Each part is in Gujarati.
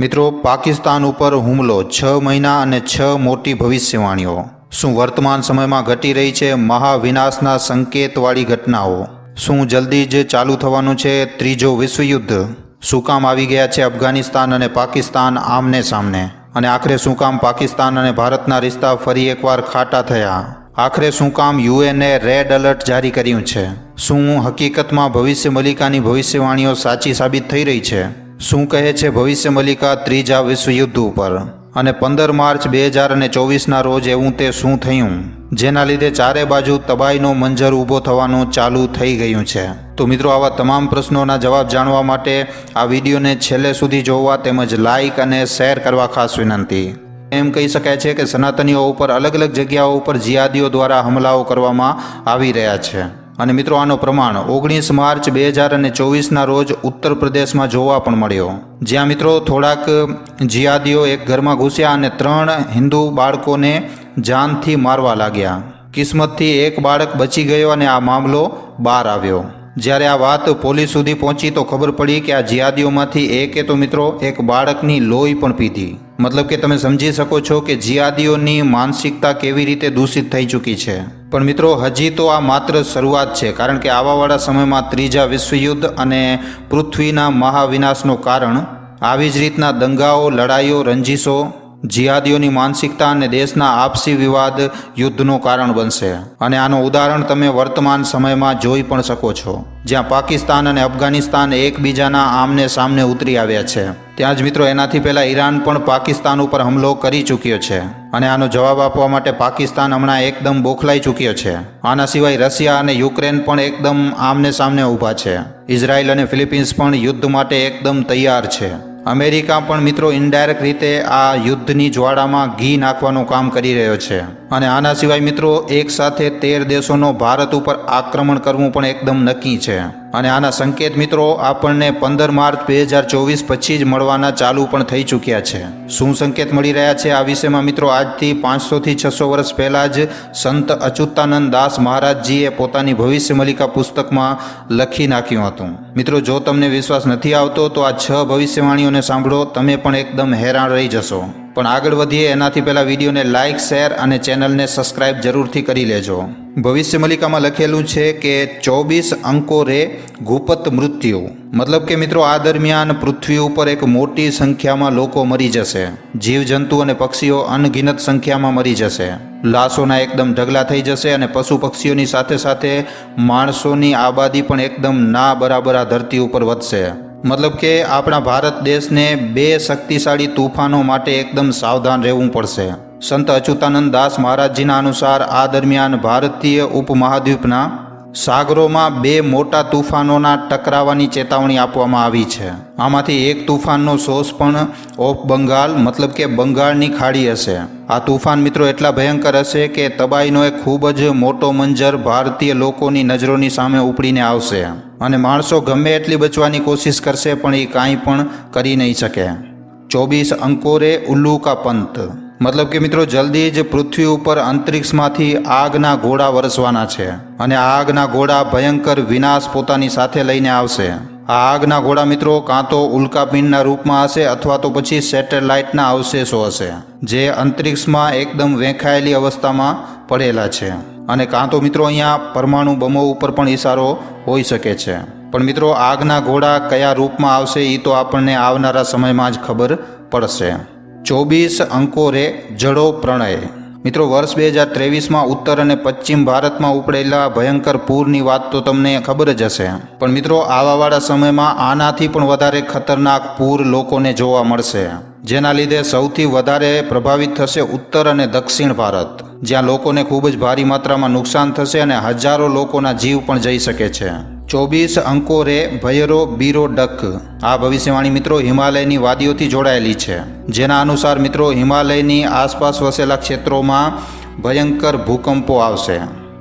મિત્રો, પાકિસ્તાન ઉપર હુમલો, છ મહિના અને છ મોટી ભવિષ્યવાણીઓ. શું વર્તમાન સમયમાં ઘટી રહી છે મહાવિનાશના સંકેતવાળી ઘટનાઓ? શું જલ્દી જ ચાલુ થવાનું છે ત્રીજો વિશ્વયુદ્ધ? શું કામ આવી ગયા છે અફઘાનિસ્તાન અને પાકિસ્તાન આમને સામને? અને આખરે શું કામ પાકિસ્તાન અને ભારતના રિશ્તા ફરી એકવાર ખાટા થયા? આખરે શું કામ યુએનએ રેડ એલર્ટ જારી કર્યું છે? શું હકીકતમાં ભવિષ્ય મલિકાની ભવિષ્યવાણીઓ સાચી સાબિત થઈ રહી છે? શું કહે છે ભવિષ્ય મલિકા ત્રીજા વિશ્વયુદ્ધ ઉપર? અને પંદર માર્ચ બે હજાર અને ચોવીસના રોજ એવું તે શું થયું? જેના લીધે ચારે બાજુ તબાહીનો મંજર ઊભો થવાનું ચાલુ થઈ ગયું છે. તો મિત્રો, આવા તમામ પ્રશ્નોના જવાબ જાણવા માટે આ વિડીયોને છેલ્લે સુધી જોવા તેમજ લાઇક અને શેર કરવા ખાસ વિનંતી. એમ કહી શકાય છે કે સનાતનીઓ ઉપર અલગ અલગ જગ્યાઓ ઉપર જિયાદીઓ દ્વારા હુમલાઓ કરવામાં આવી રહ્યા છે. અને મિત્રો, આનો પ્રમાણ ઓગણીસ માર્ચ બે હજાર અને ચોવીસના રોજ ઉત્તર પ્રદેશમાં જોવા પણ મળ્યો. જ્યાં મિત્રો, થોડાક જિયાદીઓ એક ઘરમાં ઘૂસ્યા અને ત્રણ હિન્દુ બાળકોને જાનથી મારવા લાગ્યા. કિસ્મતથી એક બાળક બચી ગયો અને આ મામલો બહાર આવ્યો. જ્યારે આ વાત પોલીસ સુધી પહોંચી તો ખબર પડી કે આ જિયાદીઓમાંથી એકે તો મિત્રો એક બાળકની લોહી પણ પીધી. મતલબ કે તમે સમજી શકો છો કે જિયાદીઓની માનસિકતા કેવી રીતે દૂષિત થઈ ચૂકી છે. પણ મિત્રો, હજી તો આ માત્ર શરૂઆત છે, કારણ કે આવાવાળા સમયમાં ત્રીજા વિશ્વયુદ્ધ અને પૃથ્વીના મહાવિનાશનું કારણ, આવી જ રીતના દંગાઓ, લડાઈઓ, રંજીશો જિહાદીઓની માનસિકતા અને દેશના આપસી વિવાદ યુદ્ધનું કારણ બનશે. અને આનું ઉદાહરણ તમે વર્તમાન સમયમાં જોઈ પણ શકો છો, જ્યાં પાકિસ્તાન અને અફઘાનિસ્તાન એકબીજાના આમને સામને ઉતરી આવ્યા છે. ત્યાં જ મિત્રો, એનાથી પહેલાં ઈરાન પણ પાકિસ્તાન ઉપર હુમલો કરી ચૂક્યો છે. અને આનો જવાબ આપવા માટે પાકિસ્તાન હમણાં એકદમ બોખલાઈ ચૂક્યો છે. આના સિવાય રશિયા અને યુક્રેન પણ એકદમ આમને સામને ઊભા છે. ઇઝરાયલ અને ફિલિપિન્સ પણ યુદ્ધ માટે એકદમ તૈયાર છે. અમેરિકા પણ મિત્રો ઇનડાયરેક્ટ રીતે આ યુદ્ધની જ્વાળામાં ઘી નાખવાનું કામ કરી રહ્યો છે. અને આના સિવાય મિત્રો એક સાથે તેર દેશોનો ભારત ઉપર આક્રમણ કરવું પણ એકદમ નક્કી છે. અને આના સંકેત મિત્રો આપણને પંદર માર્ચ બે હજાર ચોવીસ પછી જ મળવાના ચાલુ પણ થઈ ચૂક્યા છે. શું સંકેત મળી રહ્યા છે આ વિષયમાં મિત્રો? આજથી પાંચસોથી છસો વર્ષ પહેલાં જ સંત અચ્યુતાનંદ દાસ મહારાજજીએ પોતાની ભવિષ્ય મલિકા પુસ્તકમાં લખી નાખ્યું હતું. મિત્રો, જો તમને વિશ્વાસ નથી આવતો તો આ છ ભવિષ્યવાણીઓને સાંભળો. તમે પણ એકદમ હેરાન રહી જશો. પણ આગળ વધીએ, એનાથી પહેલાં વિડીયોને લાઇક શેર અને ચેનલને સબસ્ક્રાઇબ જરૂરથી કરી લેજો. ભવિષ્ય મલિકામાં લખેલું છે કે ચોવીસ અંકો રે ગુપત મૃત્યુ. મતલબ કે મિત્રો, આ દરમિયાન પૃથ્વી ઉપર એક મોટી સંખ્યામાં લોકો મરી જશે. જીવજંતુ અને પક્ષીઓ અનગિનત સંખ્યામાં મરી જશે. લાશોના એકદમ ઢગલા થઈ જશે અને પશુ પક્ષીઓની સાથે સાથે માણસોની આબાદી પણ એકદમ ના બરાબર આ ધરતી ઉપર વધશે. મતલબ કે આપણા ભારત દેશને બે શક્તિશાળી તૂફાનો માટે એકદમ સાવધાન રહેવું પડશે. સંત અચ્યુતાનંદ દાસ મહારાજજીના અનુસાર આ દરમિયાન ભારતીય ઉપમહાદ્વીપના સાગરોમાં બે મોટા તૂફાનોના ટકરાવાની ચેતવણી આપવામાં આવી છે. આમાંથી એક તૂફાનનો સોર્સ પણ ઓફ બંગાળ, મતલબ કે બંગાળની ખાડી હશે. આ તૂફાન મિત્રો એટલા ભયંકર હશે કે તબાહીનો એક ખૂબ જ મોટો મંજર ભારતીય લોકોની નજરોની સામે ઉપડીને આવશે. અને માણસો ગમે એટલી બચવાની કોશિશ કરશે પણ એ કાંઈ પણ કરી નહીં શકે. ચોવીસ અંકોરે ઉલ્લુ કા પંત. મતલબ કે મિત્રો, જલ્દી જ પૃથ્વી ઉપર અંતરિક્ષમાંથી આગના ઘોડા વરસવાના છે અને આગના ઘોડા ભયંકર વિનાશ પોતાની સાથે લઈને આવશે. આ આગના ઘોડા મિત્રો, કાં તો ઉલ્કાપિંડના રૂપમાં હશે અથવા તો પછી સેટેલાઇટના અવશેષો હશે, જે અંતરિક્ષમાં એકદમ વેંખાયેલી અવસ્થામાં પડેલા છે. અને કાં તો મિત્રો, અહીંયા પરમાણુ બમો ઉપર પણ ઇશારો હોઈ શકે છે. પણ મિત્રો, આગના ઘોડા કયા રૂપમાં આવશે એ તો આપણને આવનારા સમયમાં જ ખબર પડશે. ચોવીસ અંકો રે જડો પ્રણય. મિત્રો, વર્ષ બે હજાર ત્રેવીસમાં ઉત્તર અને પશ્ચિમ ભારતમાં ઉપડેલા ભયંકર પૂરની વાત તો તમને ખબર જ હશે. પણ મિત્રો, આવાવાળા સમયમાં આનાથી પણ વધારે ખતરનાક પૂર લોકોને જોવા મળશે. જેના લીધે સૌથી વધારે પ્રભાવિત થશે ઉત્તર અને દક્ષિણ ભારત, જ્યાં લોકોને ખૂબ જ ભારી માત્રામાં નુકસાન થશે અને હજારો લોકોના જીવ પણ જઈ શકે છે. ચોવીસ અંકો રે ભયરો બીરો ડક. આ ભવિષ્યવાણી મિત્રો હિમાલયની વાદીઓથી જોડાયેલી છે. જેના અનુસાર મિત્રો હિમાલયની આસપાસ વસેલા ક્ષેત્રોમાં ભયંકર ભૂકંપો આવશે.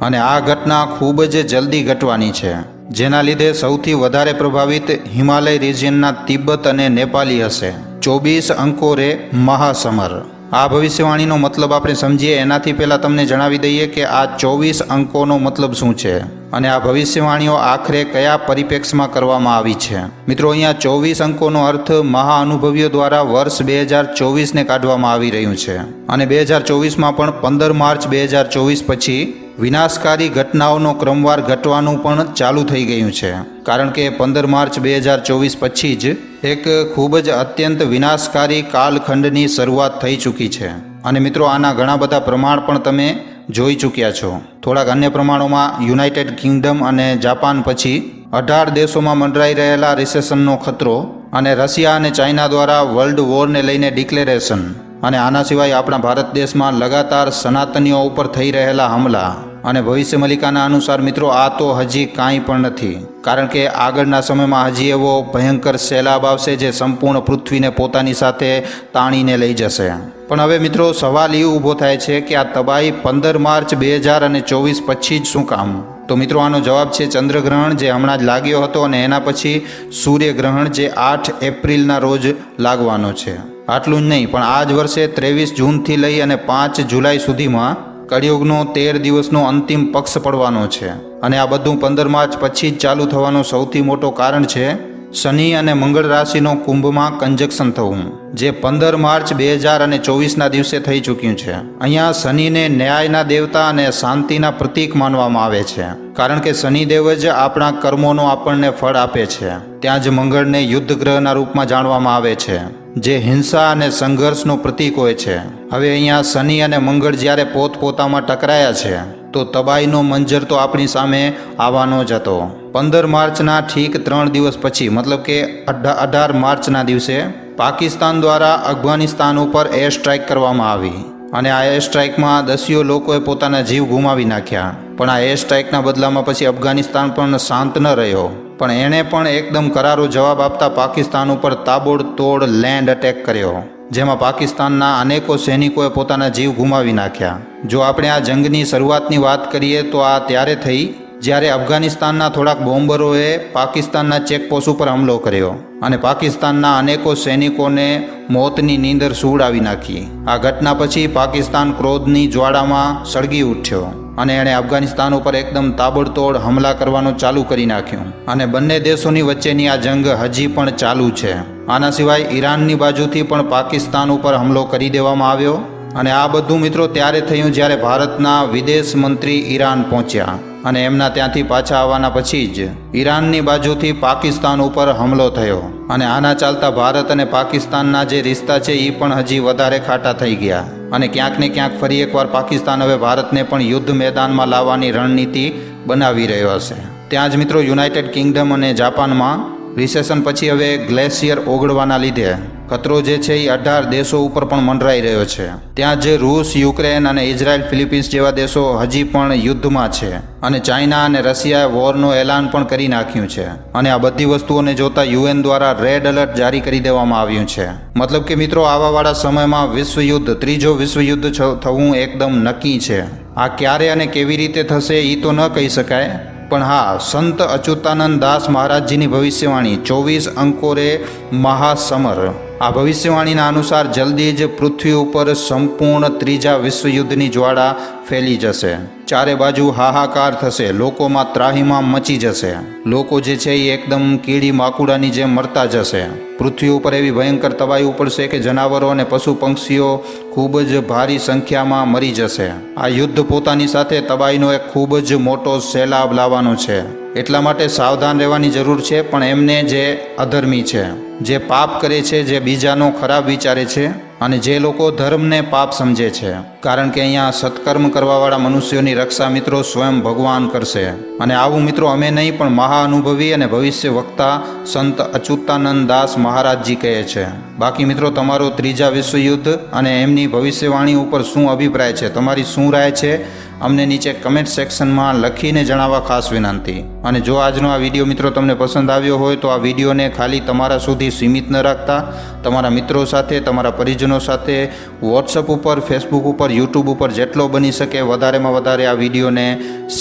અને આ ઘટના ખૂબ જ જલ્દી ઘટવાની છે. જેના લીધે સૌથી વધારે પ્રભાવિત હિમાલય રિજિયનના તિબ્બત અને નેપાલી હશે. ચોવીસ અંકો રે મહાસમર. આ ભવિષ્યવાણીનો મતલબ આપણે સમજીએ. એનાથી પહેલાં તમને જણાવી દઈએ કે આ ચોવીસ અંકોનો મતલબ શું છે? અને આ ભવિષ્યવાણીઓ આખરે કયા પરિપ્રેક્ષમાં કરવામાં આવી છે? મિત્રો, અહીંયા ચોવીસ અંકોનો અર્થ મહાઅનુભવીઓ દ્વારા વર્ષ બે હજાર ચોવીસને કાઢવામાં આવી રહ્યું છે. અને બે હજાર ચોવીસમાં પણ પંદર માર્ચ બે હજાર ચોવીસ પછી વિનાશકારી ઘટનાઓનો ક્રમવાર ઘટવાનું પણ ચાલુ થઈ ગયું છે. કારણ કે પંદર માર્ચ બે હજાર ચોવીસ પછી જ એક ખૂબ જ અત્યંત વિનાશકારી કાલખંડની શરૂઆત થઈ ચૂકી છે. અને મિત્રો, આના ઘણા બધા પ્રમાણ પણ તમે જોઈ ચૂક્યા છો. થોડાક અન્ય પ્રમાણોમાં યુનાઇટેડ કિંગડમ અને જાપાન પછી અઢાર દેશોમાં મંડરાઈ રહેલા રિસેશનનો ખતરો અને રશિયા અને ચાઇના દ્વારા વર્લ્ડ વોરને લઈને ડિક્લેરેશન અને આના સિવાય આપણા ભારત દેશમાં લગાતાર સનાતનીઓ ઉપર થઈ રહેલા હમલા. અને ભવિષ્ય મલિકાના અનુસાર મિત્રો, આ તો હજી કાંઈ પણ નથી. કારણ કે આગળના સમયમાં હજી એવો ભયંકર સૈલાબ આવશે જે સંપૂર્ણ પૃથ્વીને પોતાની સાથે તાણીને લઈ જશે. પણ હવે મિત્રો, સવાલ એ ઊભો થાય છે કે આ તબાહી પંદર માર્ચ બે હજાર અને ચોવીસ પછી જ શું કામ? તો મિત્રો, આનો જવાબ છે ચંદ્રગ્રહણ જે હમણાં જ લાગ્યો હતો અને એના પછી સૂર્યગ્રહણ જે આઠ એપ્રિલના રોજ લાગવાનો છે. આટલું જ નહીં, પણ આ જ વર્ષે ત્રેવીસ જૂનથી લઈ અને પાંચ જુલાઈ સુધીમાં કળિયુગનો તેર દિવસનો અંતિમ પક્ષ પડવાનો છે અને આ બધું પંદર માર્ચ પછી જ ચાલુ થવાનું સૌથી મોટો કારણ છે શનિ અને મંગળ રાશિનો કુંભમાં કંજક્શન થવું, જે પંદર માર્ચ બે હજાર અને ચોવીસના દિવસે થઈ ચૂક્યું છે. અહીંયા શનિને ન્યાયના દેવતા અને શાંતિના પ્રતીક માનવામાં આવે છે, કારણ કે શનિદેવ જ આપણા કર્મોનો આપણને ફળ આપે છે. ત્યાં જ મંગળને યુદ્ધ ગ્રહના રૂપમાં જાણવામાં આવે છે. જે હિંસા અને સંઘર્ષનું પ્રતીક હોય છે. હવે અહીંયા શનિ અને મંગળ જ્યારે પોતપોતામાં ટકરાયા છે, તો તબાહીનો મંજર તો આપણી સામે આવવાનો જ હતો. પંદર માર્ચના ઠીક ત્રણ દિવસ પછી, મતલબ કે અઢા, અઢાર માર્ચના દિવસે, પાકિસ્તાન દ્વારા અફઘાનિસ્તાન ઉપર એર સ્ટ્રાઇક કરવામાં આવી. અને આ એર સ્ટ્રાઇકમાં દસિયો લોકોએ પોતાના જીવ ગુમાવી નાખ્યા. પણ આ એર સ્ટ્રાઇકના બદલામાં પછી અફઘાનિસ્તાન પણ શાંત ન રહ્યો. પણ એણે પણ એકદમ કરારો જવાબ આપતા પાકિસ્તાન ઉપર તાબોડતોડ લેન્ડ અટેક કર્યો, જેમાં પાકિસ્તાનના અનેકો સૈનિકોએ પોતાના જીવ ગુમાવી નાખ્યા. જો આપણે આ જંગની શરૂઆતની વાત કરીએ તો આ ત્યારે થઈ જ્યારે અફઘાનિસ્તાનના થોડાક બોમ્બરોએ પાકિસ્તાનના ચેકપોસ્ટ ઉપર હુમલો કર્યો અને પાકિસ્તાનના અનેકો સૈનિકોને મોતની નીંદર સુવડાવી નાખી. આ ઘટના પછી પાકિસ્તાન ક્રોધની જ્વાળામાં સળગી ઉઠ્યો અને એણે અફઘાનિસ્તાન ઉપર એકદમ તાબડતોડ હમલા કરવાનું ચાલુ કરી નાખ્યું. અને બંને દેશોની વચ્ચેની આ જંગ હજી પણ ચાલુ છે. આના સિવાય ઈરાનની બાજુથી પણ પાકિસ્તાન ઉપર હુમલો કરી દેવામાં આવ્યો. અને આ બધું મિત્રો ત્યારે થયું જ્યારે ભારતના વિદેશ મંત્રી ઈરાન પહોંચ્યા. અને એમના ત્યાંથી પાછા આવવાના પછી જ ઈરાનની બાજુથી પાકિસ્તાન ઉપર હુમલો થયો. અને આના ચાલતા ભારત અને પાકિસ્તાનના જે રિશ્તા છે એ પણ હજી વધારે ખાટા થઈ ગયા. અને ક્યાંક ને ક્યાંક ફરી એકવાર પાકિસ્તાન હવે ભારતને પણ યુદ્ધ મેદાનમાં લાવવાની રણનીતિ બનાવી રહ્યો હશે. ત્યાં જ મિત્રો યુનાઇટેડ કિંગડમ અને જાપાનમાં રિસેશન પછી હવે ગ્લેશિયર ઓગળવાના લીધે ખતરો જે છે એ અઢાર દેશો ઉપર પણ મંડરાઈ રહ્યો છે. ત્યાં જે રૂસ, યુક્રેન અને ઇઝરાયલ, ફિલિપિન્સ જેવા દેશો હજી પણ યુદ્ધમાં છે અને ચાઇના અને રશિયાએ વોરનું એલાન પણ કરી નાખ્યું છે. અને આ બધી વસ્તુઓને જોતા યુએન દ્વારા રેડ એલર્ટ જારી કરી દેવામાં આવ્યું છે. મતલબ કે મિત્રો, આવાવાળા સમયમાં વિશ્વયુદ્ધ, ત્રીજો વિશ્વયુદ્ધ થવું એકદમ નક્કી છે. આ ક્યારે અને કેવી રીતે થશે એ તો ન કહી શકાય, પણ હા, સંત અચ્યુતાનંદ દાસ મહારાજજીની ભવિષ્યવાણી ચોવીસ અંકોરે મહાસમર. આ ભવિષ્યવાણીના અનુસાર જલ્દી જ પૃથ્વી ઉપર સંપૂર્ણ ત્રીજા વિશ્વયુદ્ધની જ્વાળા ફેલી જશે. ચારે બાજુ હાહાકાર થશે. લોકોમાં ત્રાહીમાં મચી જશે. લોકો જે છે એ એકદમ કીડી માકુડાની જેમ મરતા જશે. પૃથ્વી ઉપર એવી ભયંકર તબાહી ઉપડશે કે જનાવરો અને પશુ પંક્ષીઓ ખૂબ જ ભારી સંખ્યામાં મરી જશે. આ યુદ્ધ પોતાની સાથે તબાહીનો એક ખૂબ જ મોટો સેલાબ લાવવાનો છે. એટલા માટે સાવધાન રહેવાની જરૂર છે, પણ એમને જે અધર્મી છે, જે પાપ કરે છે, જે બીજાનો ખરાબ વિચારે છે અને જે લોકો ધર્મને પાપ સમજે છે. કારણ કે અહીંયા સત્કર્મ કરવાવાળા મનુષ્યોની રક્ષા મિત્રો સ્વયં ભગવાન કરશે. અને આવું મિત્રો અમે નહીં, પણ મહાઅનુભવી અને ભવિષ્ય વક્તા સંત અચ્યુતાનંદ દાસ મહારાજજી કહે છે. બાકી મિત્રો, તમારો ત્રીજા વિશ્વયુદ્ધ અને એમની ભવિષ્યવાણી ઉપર શું અભિપ્રાય છે? તમારી શું રાય છે? અમને નીચે કમેન્ટ સેક્શનમાં લખીને જણાવવા ખાસ વિનંતી. અને જો આજનો આ વીડિયો મિત્રો તમને પસંદ આવ્યો હોય તો આ વિડીયોને ખાલી તમારા સુધી સીમિત ન રાખતા. તમારા મિત્રો સાથે, તમારા પરિજનો સાથે વોટ્સઅપ ઉપર ફેસબુક ઉપર યુટ્યુબ ઉપર જેટલો બની શકે વધારેમાં વધારે આ વિડીયોને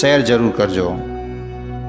શેર જરૂર કરજો.